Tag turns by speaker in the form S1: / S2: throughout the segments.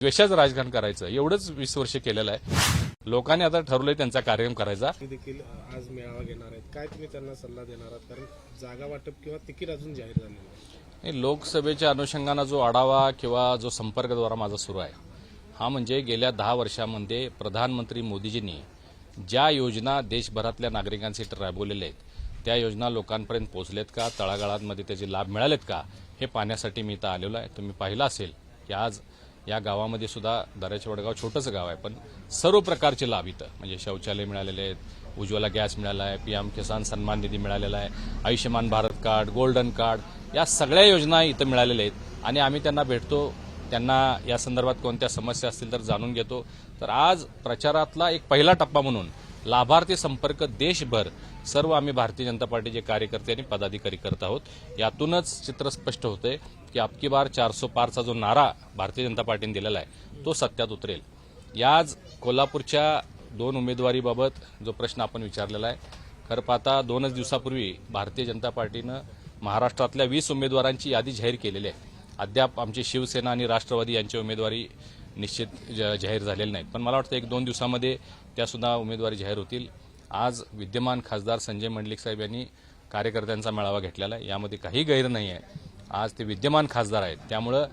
S1: द्वेषाचं राजकारण करायचं एवढंच वीस वर्ष केलेलं आहे. लोकांनी आता ठरवलंय त्यांचा कार्यक्रम करायचा.
S2: ते देखील आज मेळावा घेणार आहेत. काय तुम्ही त्यांना सल्ला देणार आहात? कारण जागा वाटप किंवा तिकीट अजून जाहीर झालेलं नाही.
S1: आणि लोकसभेच्या अनुषंगानं जो आढावा किंवा जो संपर्कद्वारा माझा सुरू आहे हा म्हणजे गेल्या दहा वर्षामध्ये प्रधानमंत्री मोदीजींनी ज्या योजना देशभरातल्या नागरिकांसाठी राबवलेल्या आहेत त्या योजना लोकांपर्यंत पोहोचलेत का? तळागाळांमध्ये त्याचे लाभ मिळालेत का? हे पाहण्यासाठी मी इथं आलेलो आहे. तुम्ही पाहिलं असेल की आज या गावामध्ये सुद्धा दऱ्याचे वडगाव छोटंसं गाव आहे पण सर्व प्रकारचे लाभ इथं. म्हणजे शौचालय मिळालेले आहेत उज्ज्वला गॅस मिळाला आहे पी एम किसान सन्मान निधी मिळालेला आहे Ayushman Bharat card golden card या सगळ्या योजना इथं मिळालेल्या आहेत. आणि आम्ही त्यांना भेटतो त्यांना या संदर्भात कोणत्या समस्या असतील तर जाणून घेतो. तर आज प्रचारातला एक पहिला टप्पा म्हणून लाभार्थी संपर्क देशभर. सर्व आम्ही भारतीय जनता पार्टीचे कार्यकर्ते आणि पदाधिकारी करत आहोत. यातूनच चित्र स्पष्ट होतंय की अबकी बार चारसो पारचा जो नारा भारतीय जनता पार्टीने दिलेला आहे तो सत्यात उतरेल. याच कोल्हापूरच्या दोन उमेदवारीबाबत जो प्रश्न आपण विचारलेला आहे खरं पाहता दोनच दिवसापूर्वी भारतीय जनता पार्टीनं महाराष्ट्रातल्या वीस उमेदवारांची यादी जाहीर केलेली आहे. अद्याप आमची शिवसेना आणि राष्ट्रवादी यांची उमेदवारी निश्चित ज- जाहीर झालेले नाहीत. पण मला वाटतं एक दोन दिवसामध्ये त्यासुद्धा उमेदवारी जाहीर होतील. आज विद्यमान खासदार संजय मंडलिक साहेब यांनी कार्यकर्त्यांचा मेळावा घेतलेला आहे. यामध्ये काही गैर नाही आहे. आज ते विद्यमान खासदार आहेत. त्यामुळं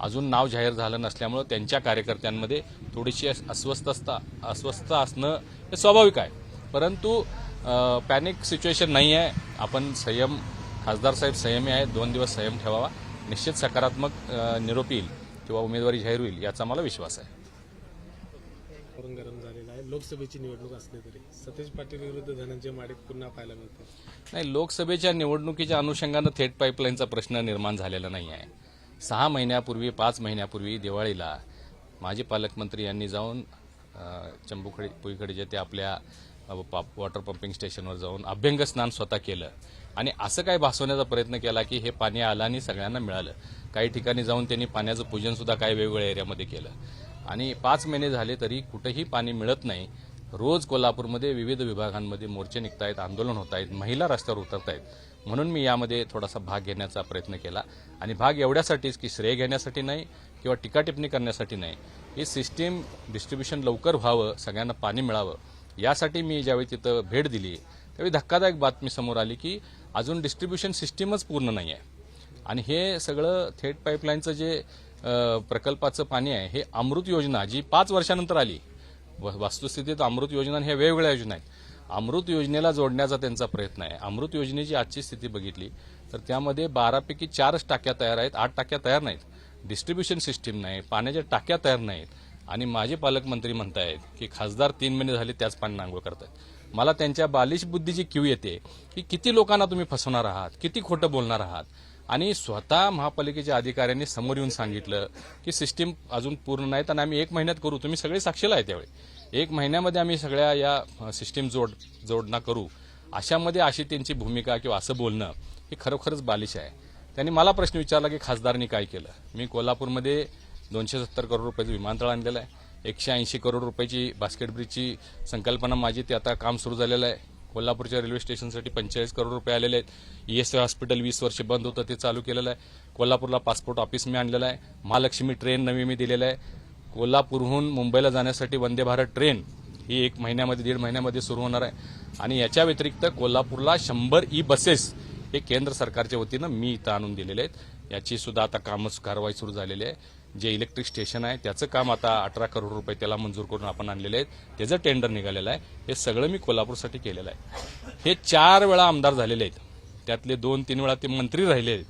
S1: अजून नाव जाहीर झालं नसल्यामुळं त्यांच्या कार्यकर्त्यांमध्ये थोडीशी अस- अस्वस्थता अस्वस्थता असणं हे स्वाभाविक आहे. परंतु पॅनिक सिच्युएशन नाही आहे आपण संयम खासदार साहेब संयमी आहेत. दोन दिवस संयम ठेवावा. निश्चित सकारात्मक निरोप येईल. किंवा उमेदवारी जाहीर होईल याचा मला विश्वास आहे.
S2: वातावरण गरम झालेलं आहे. लोकसभेची निवडणूक असली तरी सतीश पाटील विरुद्ध धनंजय माडिक पुन्हा पाहायला मिळते
S1: नाही लोकसभेच्या निवडणुकीच्या अनुषंगानं थेट पाईपलाईनचा प्रश्न निर्माण झालेला नाही आहे. सहा महिन्यापूर्वी पाच महिन्यापूर्वी दिवाळीला माजी पालकमंत्री यांनी जाऊन चंबुखडी पुईकडे जे ते आपल्या वॉटर पंपिंग स्टेशनवर जाऊन अभ्यंग स्नान स्वतः केलं. आणि असं काय भासवण्याचा प्रयत्न केला की हे पाणी आलं आणि सगळ्यांना मिळालं. काही ठिकाणी जाऊन त्यांनी पाण्याचं पूजन सुद्धा काही वेगवेगळ्या एरियामध्ये केलं. आणि पाच महिने झाले तरी कुठेही पाणी मिळत नाही. रोज कोल्हापूरमध्ये विविध विभागांमध्ये मोर्चे निघतायत आंदोलन होत आहेत महिला रस्त्यावर उतरत आहेत म्हणून मी यामध्ये थोडासा भाग घेण्याचा प्रयत्न केला. आणि भाग एवढ्यासाठीच की श्रेय घेण्यासाठी नाही किंवा टीकाटिप्पणी करण्यासाठी नाही. ही सिस्टीम डिस्ट्रीब्युशन लवकर व्हावं सगळ्यांना पाणी मिळावं यासाठी मी ज्यावेळी तिथं भेट दिली त्यावेळी धक्कादायक बातमी समोर आली की अजून डिस्ट्रीब्युशन सिस्टीमच पूर्ण नाही आहे आणि हे सगळं थेट पाईपलाईनचं जे प्रकल्पाचं पाणी आहे हे अमृत योजना जी पाच वर्षानंतर आली व- वस्तुस्थितीत अमृत योजना ह्या वेगवेगळ्या योजना आहेत. अमृत योजनेला जोडण्याचा त्यांचा प्रयत्न आहे. अमृत योजनेची आजची स्थिती बघितली तर त्यामध्ये बारापैकी चारच टाक्या तयार आहेत आठ टाक्या तयार नाहीत. डिस्ट्रीब्युशन सिस्टीम नाही पाण्याच्या टाक्या तयार नाहीत. आणि माझे पालकमंत्री म्हणतायत की खासदार तीन महिने झाले त्याच पाणी नांगोळ करतायत. मला त्यांच्या बालिश बुद्धीची क्यू येते की किती लोकांना तुम्ही फसवणार आहात किती खोटं बोलणार आहात. आणि स्वतः महापालिकेच्या अधिकाऱ्यांनी समोर येऊन सांगितलं की सिस्टीम अजून पूर्ण नाहीत आणि आम्ही एक महिन्यात करू. तुम्ही सगळे साक्षीला आहे त्यावेळी. एक महिन्यामध्ये आम्ही सगळ्या या सिस्टीम जोड जोडणा करू. अशामध्ये अशी त्यांची भूमिका किंवा असं बोलणं हे खरोखरच बालिश आहे. त्यांनी मला प्रश्न विचारला की खासदारांनी काय केलं? मी कोल्हापूरमध्ये दोनशे सत्तर करोड रुपयाचं विमानतळ आणलेलं आहे. एकशे ऐंशी करोड रुपयाची बास्केट ब्रिजची संकल्पना माझी. ते आता काम सुरू झालेलं आहे. कोल्हापूरच्या रेल्वे स्टेशनसाठी पंचेचाळीस करोड रुपये आलेले आहेत. ईएसआय हॉस्पिटल वीस वर्ष बंद होतं ते चालू केलेलं आहे. कोल्हापूरला पासपोर्ट ऑफिस मी आणलेलं आहे. महालक्ष्मी ट्रेन नवी मी दिलेलं आहे. कोल्हापूरहून मुंबईला जाण्यासाठी वंदे भारत ट्रेन ही एक महिन्यामध्ये दीड महिन्यामध्ये सुरू होणार आहे. आणि याच्या व्यतिरिक्त कोल्हापूरला शंभर ई बसेस हे केंद्र सरकारच्या वतीनं मी इथं आणून दिलेले आहेत. याची सुद्धा आता कामच कारवाई सुरू झालेली आहे. जे इलेक्ट्रिक स्टेशन आहे त्याचं काम आता अठरा करोड रुपये त्याला मंजूर करून आपण आणलेले आहेत. त्याचं टेंडर निघालेलं आहे. हे सगळं मी कोल्हापूरसाठी केलेलं आहे. हे चार वेळा आमदार झालेले आहेत. त्यातले दोन तीन वेळा ते मंत्री राहिले आहेत.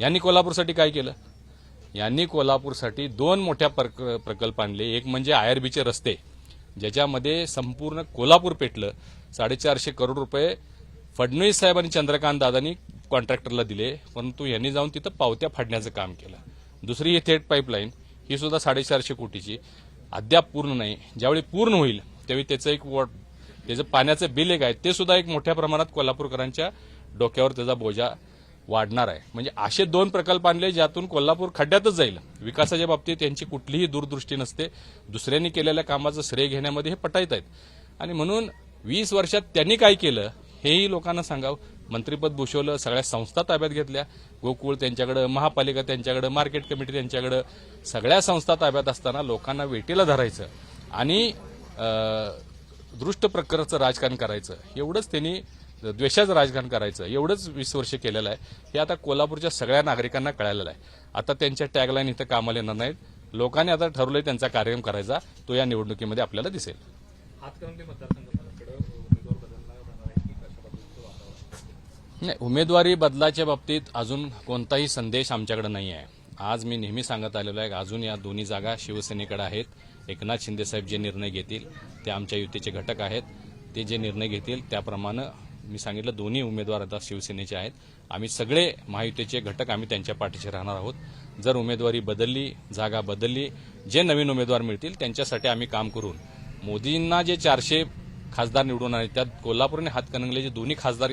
S1: यांनी कोल्हापूरसाठी काय केलं? यांनी कोल्हापूरसाठी दोन मोठ्या प्रक- प्रकल्प आणले. एक म्हणजे आयआरबीचे रस्ते ज्याच्यामध्ये संपूर्ण कोल्हापूर पेटलं. साडेचारशे करोड रुपये फडणवीस साहेब आणि चंद्रकांत दादांनी कॉन्ट्रॅक्टरला दिले. परंतु यांनी जाऊन तिथं पावत्या फाडण्याचं काम केलं. दुसरी ही थेट पाईपलाईन ही सुद्धा साडेचारशे कोटीची. अद्याप पूर्ण नाही. ज्यावेळी पूर्ण होईल त्यावेळी त्याचं एक वॉट त्याचं पाण्याचं बिल एक आहे ते सुद्धा एक मोठ्या प्रमाणात कोल्हापूरकरांच्या डोक्यावर त्याचा बोजा वाढणार आहे. म्हणजे असे दोन प्रकल्प आणले ज्यातून कोल्हापूर खड्ड्यातच जाईल. विकासाच्या बाबतीत त्यांची कुठलीही दूरदृष्टी नसते. दुसऱ्यांनी केलेल्या कामाचं श्रेय घेण्यामध्ये हे पटायत आहेत. आणि म्हणून वीस वर्षात त्यांनी काय केलं हेही लोकांना सांगावं. मंत्रिपद भूषवलं सगळ्या संस्था ताब्यात घेतल्या. गोकुळ त्यांच्याकडं महापालिका त्यांच्याकडं मार्केट कमिटी त्यांच्याकडं सगळ्या संस्था ताब्यात असताना लोकांना वेटीला धरायचं आणि दृष्ट प्रकारचं राजकारण करायचं. एवढंच त्यांनी द्वेषाचं राजकारण करायचं. एवढंच वीस वर्ष केलेलं आहे. हे आता कोल्हापूरच्या सगळ्या नागरिकांना कळालेलं आहे. आता त्यांच्या टॅगलाईन इथं कामाला येणार नाहीत. लोकांनी आता ठरवलंय त्यांचा कार्यक्रम करायचा. तो या निवडणुकीमध्ये आपल्याला दिसेल
S2: हातकणंगले मतदारसंघाकडे उमेदवार बदलला जाणार आहे की कशा पद्धतीचं वातावरण
S1: नाही उमेदवारी बदलाच्या बाबतीत अजून कोणताही संदेश आमच्याकडे नाही आहे आज मी नेहमी सांगत आलेलो आहे अजून या दोन्ही जागा शिवसेनेकडे आहेत. एकनाथ शिंदेसाहेब जे निर्णय घेतील ते आमच्या युतीचे घटक आहेत. ते जे निर्णय घेतील त्याप्रमाणे मी सांगितलं दोन्ही उमेदवार आता शिवसेनेचे आहेत. आम्ही सगळे महायुतीचे घटक आम्ही त्यांच्या पाठीशी राहणार आहोत. जर उमेदवारी बदलली जागा बदलली जे नवीन उमेदवार मिळतील त्यांच्यासाठी आम्ही काम करून मोदींना जे चारशे खासदार निवडून आले त्यात कोल्हापूर आणि हातकणंगले जे दोन्ही खासदार